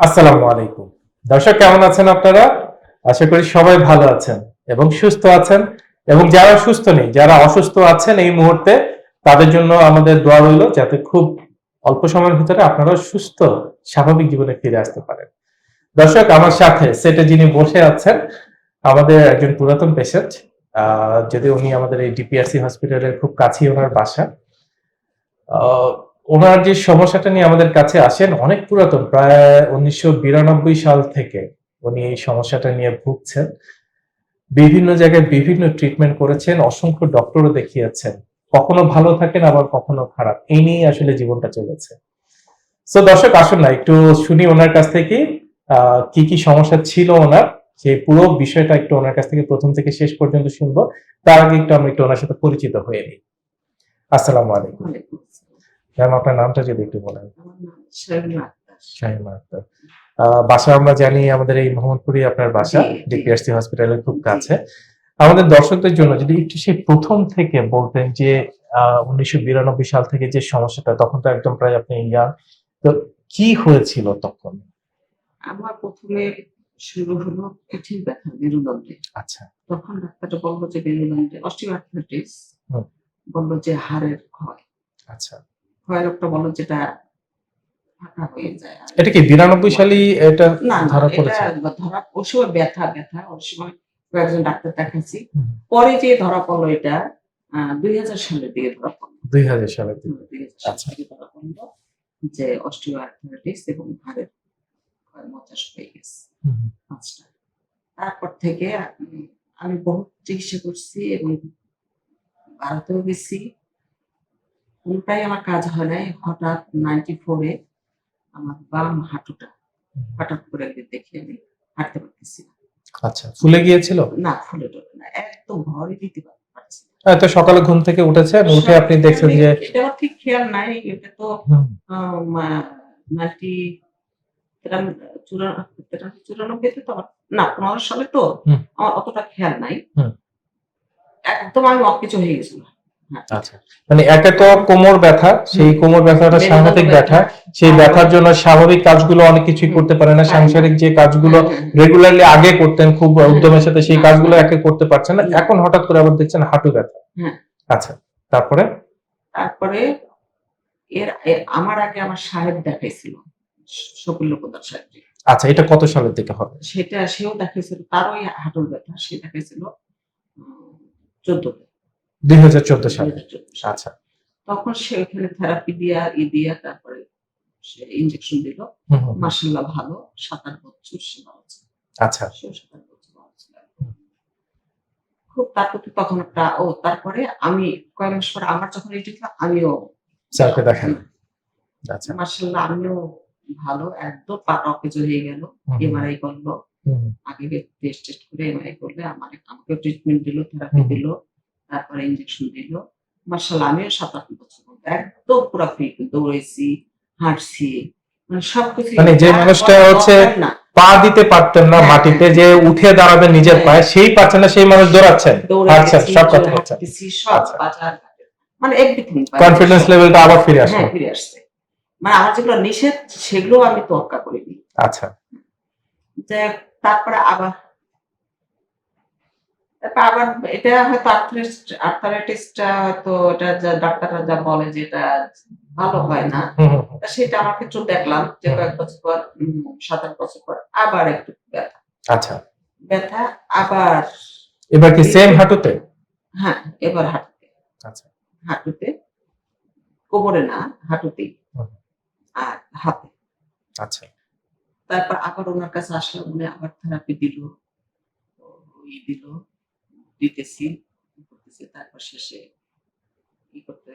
আসসালামু আলাইকুম। দর্শক, কেমন আছেন আপনারা? আশা করি সবাই ভালো আছেন এবং সুস্থ আছেন। এবং যারা সুস্থ নেই, যারা অসুস্থ আছেন এই মুহূর্তে, তাদের জন্য আমাদের দোয়া রইল যাতে খুব অল্প সময়ের ভিতরে আপনারা সুস্থ, স্বাভাবিক জীবনে ফিরে আসতে পারেন। দর্শক, আমার সাথে সেটে যিনি বসে আছেন, আমাদের একজন পুরাতন পেশেন্ট যদি উনি আমাদের এই ডিপিআরসি হসপিটালের খুব কাছেই ওনার বাসা। ওনার যে সমস্যাটা নিয়ে আমাদের কাছে আসেন, অনেক পুরাতন, প্রায় উনিশশো বিরানব্বই সাল থেকে উনি এই সমস্যাটা নিয়ে ভুগছেন। বিভিন্ন জায়গায় বিভিন্ন ট্রিটমেন্ট করেছেন, অসংখ্য ডক্টরও দেখিয়েছেন। কখনো ভালো থাকেন, আবার কখনো খারাপ। এই নিয়েই আসলে জীবনটা চলেছে। তো দর্শক, আসুন না, একটু শুনি ওনার কাছ থেকে কি কি সমস্যা ছিল ওনার। সেই পুরো বিষয়টা একটু ওনার কাছ থেকে প্রথম থেকে শেষ পর্যন্ত শুনব। তার আগে একটু আমরা একটু ওনার সাথে পরিচিত হয়ে নিই। আসসালামু আলাইকুম। ম্যাম আপনার নামটা যদি একটু বলেন। শাহিমা আক্তার। বাসা আমরা জানি আমাদের এই মোহাম্মদপুরি আপনার বাসা। ডিপিআরসি হসপিটালের খুব কাছে। আমাদের দর্শকদের জন্য যদি একটু সেই প্রথম থেকে বলতেন যে উনিশশো বিরানব্বই সাল থেকে যে সমস্যাটা তখন তো একদম প্রায় আপনি ইয়াং তো কি হয়েছিল তখন? আমার প্রথমে শুরু হলো পিঠের ব্যথা মেরুদণ্ডে। আচ্ছা। তখন ডাক্তারটা বলল যে মেরুদণ্ডে অস্টিওআর্থ্রাইটিস। বলল যে হাড়ের ক্ষয়। আচ্ছা। ক্ষয় রোগটা বলল যেটা হয়ে এটা কি বিরানব্বই সালেই এটা না ধরা পড়েছে? ধরা ওই সময় ব্যথা ব্যথা ওই সময় কয়েকজন ডাক্তার দেখাচ্ছি পরে যে ধরা পড়ল এটা দুই হাজার সালের দিকে ধরা পড়ল। দুই হাজার সালের দিকে। সাল আচ্ছা। ধরা পড়ল যে অস্টিওআর্থ্রাইটিস এবং হাড়ের ক্ষয় হয়ে গেছে। পাঁচটা। তারপর থেকে আমি বহুত চিকিৎসা করছি এবং ভারতেও গেছি। কোনটাই আমার কাজ হয় নাই হঠাৎ নাইনটি ফোরে আমার বাম হাঁটুটা হঠাৎ করে একদিন দেখে আমি হাঁটতে পারতেছি না। আচ্ছা ফুলে গিয়েছিল? না ফুলে টলে না একদম ভরই দিতে পারছি হ্যাঁ, তো সকালে ঘুম থেকে উঠেছেন উঠে আপনি দেখছেন যে এটা ঠিক খেয়াল নাই এটা তো নাইনটি চুরানব্বইতে তো আমার না পনেরো সালে তো আমার অতটা খেয়াল নাই। একদম আমি অকেচো হয়ে গেছিল আচ্ছা। মানে একে তো কোমর ব্যথা সেই কোমর ব্যথাটা ব্যথা। সেই ব্যথার জন্য স্বাভাবিক কাজগুলো অনেক কিছুই করতে পারে না। হ্যাঁ। সাংসারিক যে কাজগুলো রেগুলারলি আগে করতেন খুব হ্যাঁ। উদ্যমের সাথে সেই হ্যাঁ। কাজগুলো একে করতে পারছেন না। এখন হঠাৎ করে আবার দেখছেন হাঁটু ব্যথা। হ্যাঁ। আচ্ছা তারপরে? তারপরে এর আমার আগে আমার সাহেব দেখাইছিল প্রদার সাহেব আচ্ছা এটা কত সালের দিকে হবে? সেটা সেও দেখাইছিল তারও হাঁটুর ব্যথা সে দেখাইছিল চোদ্দ দুই হাজার চোদ্দ সালে। আচ্ছা। তখন সে ওখানে থেরাপি দিয়া ই দিয়া তারপরে সে দিল। হুম, ভালো। সাত আট বছর সে আচ্ছা। সেও সাত আট বছর খুব তারপর তো তখন একটা ও তারপরে আমি কয়েক মাস পরে আমার যখন এটি ছিল আমিও স্যারকে দেখেন আচ্ছা। মার্শাল্লাহ আমিও ভালো একদম পা অকেজ হয়ে গেল। এমআরআই করল। আগে টেস্ট টেস্ট করে এমআরআই করলে আমার আমাকে ট্রিটমেন্ট দিল থেরাপি। দিল। তারপরে ইনজেকশন দিল। মার্শাল্লাহ আমিও সাত আট বছর একদম পুরো ফিট দৌড়েছি হাঁটছি মানে সবকিছু মানে যে মানুষটা হচ্ছে পা দিতে পারতেন না হ্যাঁ, মাটিতে। যে উঠে দাঁড়াবেন নিজের হ্যাঁ। পায়ে সেই পারছেন না সেই মানুষ দৌড়াচ্ছেন। আচ্ছা, সব কথা আচ্ছা। মানে এভরিথিং কনফিডেন্স লেভেলটা আবার ফিরে হ্যাঁ ফিরে আসছে। মানে আমার যেগুলো নিষেধ সেগুলো আমি তোয়াক্কা করিনি। আচ্ছা। তারপরে আবার আবার এটা হয়তো আর্থারাইটিসটা হয়তো এটা যা ডাক্তাররা যা বলে যে এটা ভালো হয় না সেটা আমার ক্ষেত্রে দেখলাম যে কয়েক বছর পর সাত আট বছর পর আবার একটু ব্যথা। আচ্ছা। ব্যথা আবার এবার কি সেম হাঁটুতে? হ্যাঁ এবার হাঁটুতে। আচ্ছা। হাঁটুতে কোমরে না হাঁটুতেই। আর হাতে। আচ্ছা। তারপর আবার ওনার কাছে আসলাম উনি আবার থেরাপি দিল ই দিল। দিতেছি করতেছি তারপর শেষে ই করতে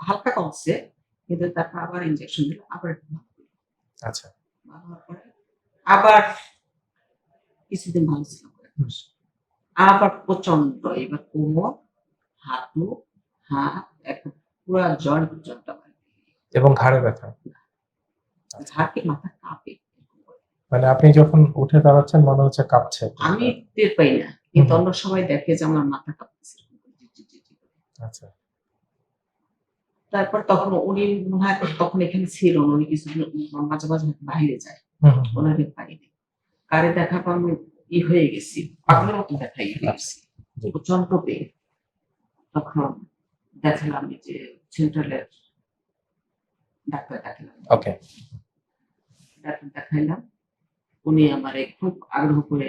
হালকা কমছে কিন্তু তারপর আবার ইনজেকশন দিল আবার। আচ্ছা। ভালো হওয়ার পরে আবার কিছুদিন ভালো ছিল আবার প্রচণ্ড এবার কোমর হাঁটু হাত একটা পুরো জয়েন্ট পর্যন্ত এবং ঘাড়ে ব্যথা? ঝাঁকে মাথা কাঁপে? মানে আপনি যখন উঠে দাঁড়াচ্ছেন মনে হচ্ছে কাঁপছে। আমি টের পাই না। কিন্তু হুম। অন্য সময় দেখে যে আমার মাথা কাঁপতেছে। আচ্ছা। তারপর তখন উনি মনে হয় তখন এখানে ছিল উনি কিছুদিন মাঝে মাঝে বাইরে যায়। ওনাকে পাইনি। কারে দেখা পর আমি ই হয়ে গেছি পাগলের মতো দেখা ই হয়ে গেছি প্রচণ্ড পেয়ে তখন দেখালাম যে সেন্ট্রালের ডাক্তার দেখালাম। ওকে। ডাক্তার দেখাইলাম। উনি আমারে খুব আগ্রহ করে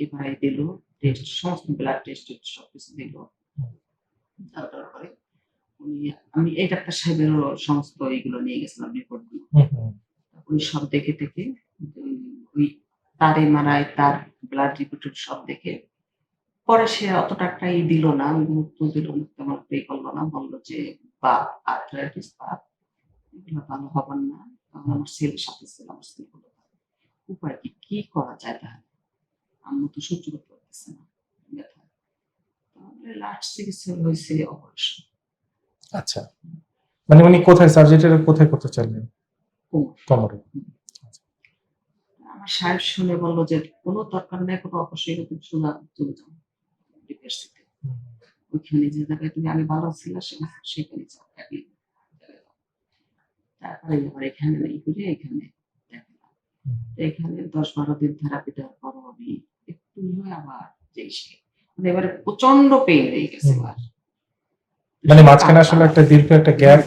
এবারে দিল। টেস্ট সমস্ত ব্লাড টেস্ট সবকিছু দিল হুম। দেওয়ার পরে উনি আমি এই ডাক্তার সাহেবেরও সমস্ত এইগুলো নিয়ে গেছিলাম রিপোর্টগুলো উনি সব দেখে দেখে ওই তার এমআরআই তার ব্লাড রিপোর্ট সব দেখে পরে সে অত টাকাই দিল না গুরুত্ব দিল না তেমন পে করল না বলল যে বা আর্থ্রাইটিস বা এগুলো ভালো হবার না আমার ছেলের সাথে ছিল আমার ছেলে উপায় কি? কি করা যায় তাহলে? আমি তো সহ্য করতে পারতেছে না ব্যথা চিকিৎসা হয়েছে অপারেশন আচ্ছা। মানে উনি কোথায় সার্জারিটা কোথায় করতে চাইলেন? কোমরে। আমার সাহেব শুনে বলল যে কোনো দরকার নেই কোনো অপারেশন এরকম চলে যাও। ডিপ্রেসিতে ওইখানে যে জায়গায় তুমি আগে ভালো ছিল সেখানে যাও তারপরে এবার এখানে নেই করে এখানে এখানে দশ বারো দিন থেরাপি দেওয়ার পর আমি একটু হয়ে আবার যেই সে এবারে প্রচণ্ড পেইন হয়ে গেছে মানে মাঝখানে আসলে একটা দীর্ঘ একটা গ্যাপ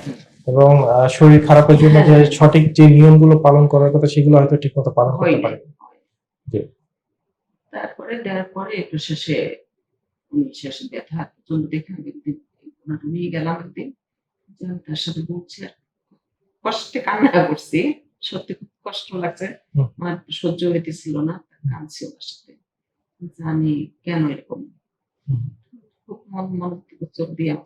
এবং শরীর খারাপের জন্য যে হ্যাঁ। সঠিক যে নিয়মগুলো পালন করার কথা সেগুলো হয়তো ঠিক মতো পালন করতে পারে। তারপরে দেওয়ার পরে একটু শেষে শেষে ব্যথা প্রচণ্ড দেখে আমি একদিন গেলাম একদিন আমি তার সাথে বলছি আর কষ্টে কান্না করছি সত্যি খুব কষ্ট লাগছে। আমার সহ্য হইতেছিল না কাঁদছি ওনার সাথে। আমি কেন এরকম থেকে চোখ দিয়ে আর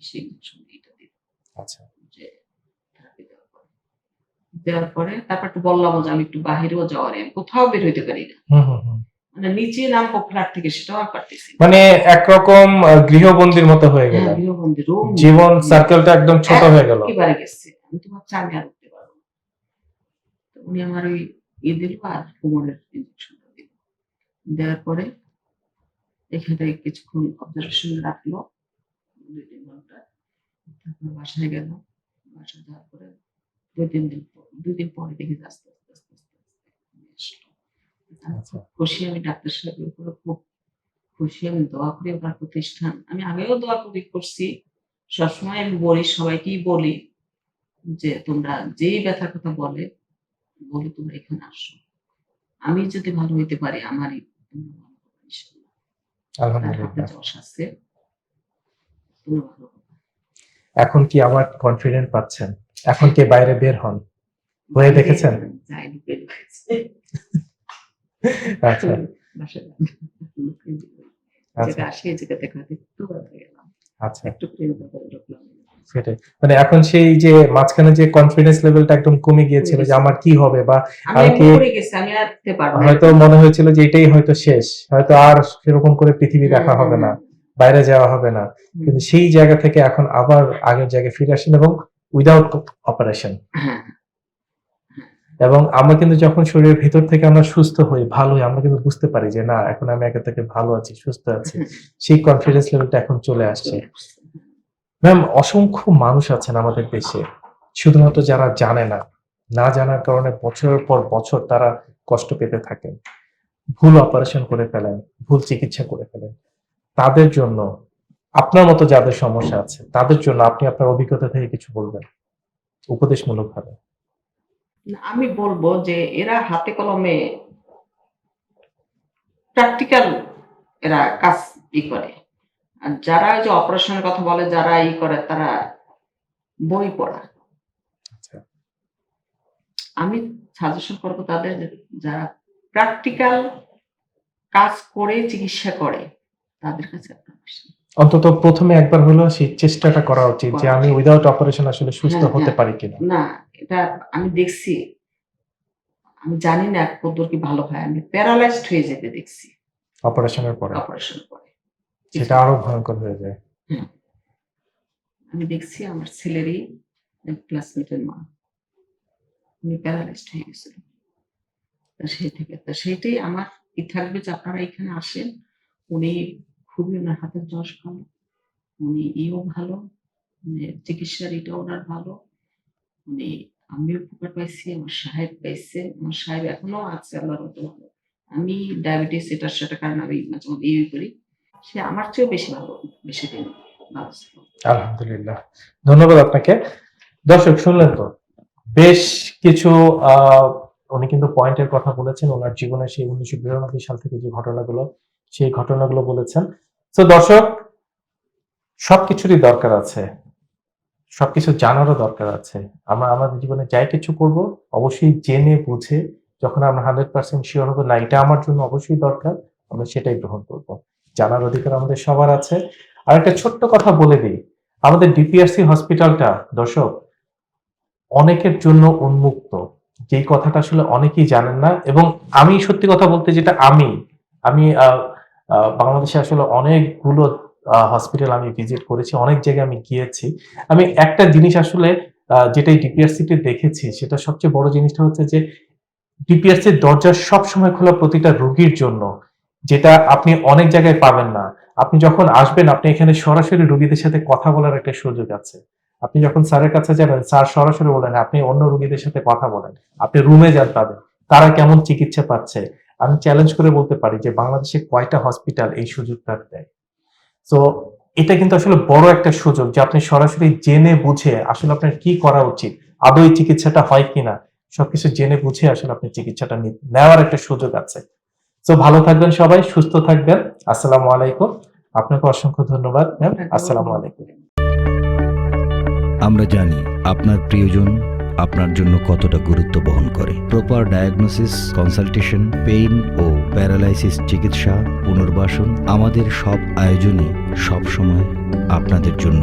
সেই সঙ্গে এটা দিল আচ্ছা। যে থেরাপি দেওয়ার পরে। দেওয়ার পরে তারপর একটু বললাম যে আমি একটু বাহিরেও যাওয়ার কোথাও বের হইতে পারি না। মানে নিচে নামবো ফ্ল্যাট থেকে সেটাও আর পারতেছি মানে একরকম গৃহবন্দির মতো হয়ে গেল হ্যাঁ, গৃহবন্দী রুম। জীবন সার্কেলটা একদম ছোট হয়ে গেল। একেবারে গেছে। আমি তো ভাবছি আমি আর উঠতে পারব না। উনি আমার ওই ই দিল আর কোমরের ইঞ্জেকশন দেওয়ার পরে এখানে কিছুক্ষণ অবজারভেশন রাখল। দুই তিন ঘণ্টা। তারপর বাসায় গেল। বাসায় যাওয়ার পরে দুই তিন দিন দুই দিন পরে দেখে আস্তে আস্তে আস্তে আস্তে আস্তে আচ্ছা। খুশি আমি ডাক্তার সাহেবের উপরে খুব খুশি আমি দোয়া করি ওনার প্রতিষ্ঠান। আমি আগেও দোয়া করি করছি। সবসময় আমি বলি সবাইকেই বলি যে তোমরা যেই ব্যথার কথা বলে বলি তোমরা এখানে আসো। আমি যদি ভালো হইতে পারি আমারই তোমরা ভালো। এখন কি আবার কনফিডেন্ট পাচ্ছেন? এখন কি বাইরে বের হন? হয়ে দেখেছেন? আচ্ছা। আচ্ছা। আচ্ছা। একটু প্রেম সেটাই। মানে এখন সেই যে মাঝখানে যে কনফিডেন্স লেভেলটা একদম কমে গিয়েছিল যে আমার কি হবে বা আমি। হয়তো মনে হয়েছিল যে এটাই হয়তো শেষ। হয়তো আর সেরকম করে পৃথিবী দেখা হবে না বাইরে যাওয়া হবে না। কিন্তু সেই জায়গা থেকে এখন আবার আগের জায়গায় ফিরে আসেন এবং উইদাউট অপারেশন হ্যাঁ এবং আমরা কিন্তু যখন শরীরের ভিতর থেকে আমরা সুস্থ হই ভালো হই আমরা কিন্তু বুঝতে পারি যে না এখন আমি আগে থেকে ভালো আছি সুস্থ আছি। সেই কনফিডেন্স লেভেলটা এখন চলে আসছে। ম্যাম, অসংখ্য মানুষ আছেন আমাদের দেশে। শুধুমাত্র যারা জানে না না জানার কারণে বছরের পর বছর তারা কষ্ট পেতে থাকেন। ভুল অপারেশন করে ফেলেন, ভুল চিকিৎসা করে ফেলেন। তাদের জন্য, আপনার মতো যাদের সমস্যা আছে, তাদের জন্য আপনি আপনার অভিজ্ঞতা থেকে কিছু বলবেন? উপদেশমূলক ভাবে আমি বলব যে এরা হাতে কলমে প্র্যাকটিক্যাল এরা কাজ ই করে। আর যারা ওই যে অপারেশনের কথা বলে যারা ই করে তারা বই পড়া। আচ্ছা। আমি সাজেশন করব তাদের যারা প্র্যাকটিক্যাল কাজ করে চিকিৎসা করে তাদের কাছে অন্তত প্রথমে একবার হলেও সেই চেষ্টাটা করা উচিত যে আমি উইদাউট অপারেশন আসলে সুস্থ হতে। পারি কিনা। না এটা আমি দেখছি। আমি জানি না কতদূর কি ভালো হয়। আমি প্যারালাইজড হয়ে যেতে দেখছি। অপারেশনের পরে। অপারেশন করে সেটা আরও ভয়ঙ্কর হয়ে যায়। আমি দেখছি আমার ছেলেরই ক্লাসমেটের মা। উনি প্যারালাইজড হয়ে গেছিল। তা সেই থেকে তা সেইটাই আমার ই থাকবে যে আপনারা এখানে আসেন। উনি খুবই ওনার হাতের যশ ভালো। উনি ইও ভালো। চিকিৎসার এটা ওনার ভালো। মানে আমি উপকার পাইছি আমার সাহেব পাইছে। আমার সাহেব এখনও আছে আল্লাহর মতো ভালো। আমি ডায়াবেটিস এটা সেটা কারণ আমি মাঝে মধ্যে ইয়ে করি। সে আমার চেয়েও বেশি ভালো, বেশি দিন। আলহামদুলিল্লাহ। ধন্যবাদ আপনাকে। দর্শক, শুনলেন তো, বেশ কিছু উনি কিন্তু পয়েন্টের কথা বলেছেন, ওনার জীবনে সেই উনিশশো বিরানব্বই সাল থেকে যে ঘটনাগুলো, সেই ঘটনাগুলো বলেছেন। তো দর্শক, সবকিছুরই দরকার আছে, সবকিছু জানারও দরকার আছে। আমরা, আমাদের জীবনে যাই কিছু করব, অবশ্যই জেনে বুঝে, যখন আমরা হান্ড্রেড পার্সেন্ট শিওর হব না, এটা আমার জন্য অবশ্যই দরকার, আমরা সেটাই গ্রহণ করব। জানার অধিকার আমাদের সবার আছে। আর একটা ছোট্ট কথা বলে দিই, আমাদের ডিপিআরসি হসপিটালটা দর্শক, অনেকের জন্য উন্মুক্ত। যেই কথাটা আসলে অনেকেই জানেন না এবং আমি সত্যি কথা বলতে যেটা আমি আমি বাংলাদেশে আসলে অনেকগুলো হসপিটাল আমি ভিজিট করেছি, অনেক জায়গায় আমি গিয়েছি। আমি একটা জিনিস আসলে যেটা ডিপিআরসিতে দেখেছি, সেটা সবচেয়ে বড় জিনিসটা হচ্ছে যে ডিপিআরসির দরজা সবসময় খোলা প্রতিটা রোগীর জন্য। যেটা আপনি অনেক জায়গায় পাবেন না। আপনি যখন আসবেন, আপনি এখানে সরাসরি রুগীদের সাথে কথা বলার একটা সুযোগ আছে। আপনি যখন স্যারের কাছে যাবেন, স্যার সরাসরি বলেন, আপনি অন্য রুগীদের সাথে কথা বলেন। আপনি রুমে যান তাদের। তারা কেমন চিকিৎসা পাচ্ছে? আমি চ্যালেঞ্জ করে বলতে পারি যে, বাংলাদেশে কয়টা হসপিটাল এই সুযোগটা দেয়। তো এটা কিন্তু আসলে বড় একটা সুযোগ যে, আপনি সরাসরি জেনে বুঝে আসলে আপনার কি করা উচিত, আদৌ চিকিৎসাটা হয় কিনা, সবকিছু জেনে বুঝে আসলে আপনি চিকিৎসাটা নেওয়ার একটা সুযোগ আছে। তো ভালো থাকবেন সবাই সুস্থ থাকবেন। আসসালামু আলাইকুম। আপনাকে অসংখ্য ধন্যবাদ ম্যাম আসসালামু আলাইকুম। আমরা জানি আপনার প্রিয়জন আপনার জন্য কতটা গুরুত্ব বহন করে। প্রপার ডায়াগনোসিস কনসালটেশন পেইন ও প্যারালাইসিস চিকিৎসা পুনর্বাসন আমাদের সব আয়োজনই সব সময় আপনাদের জন্য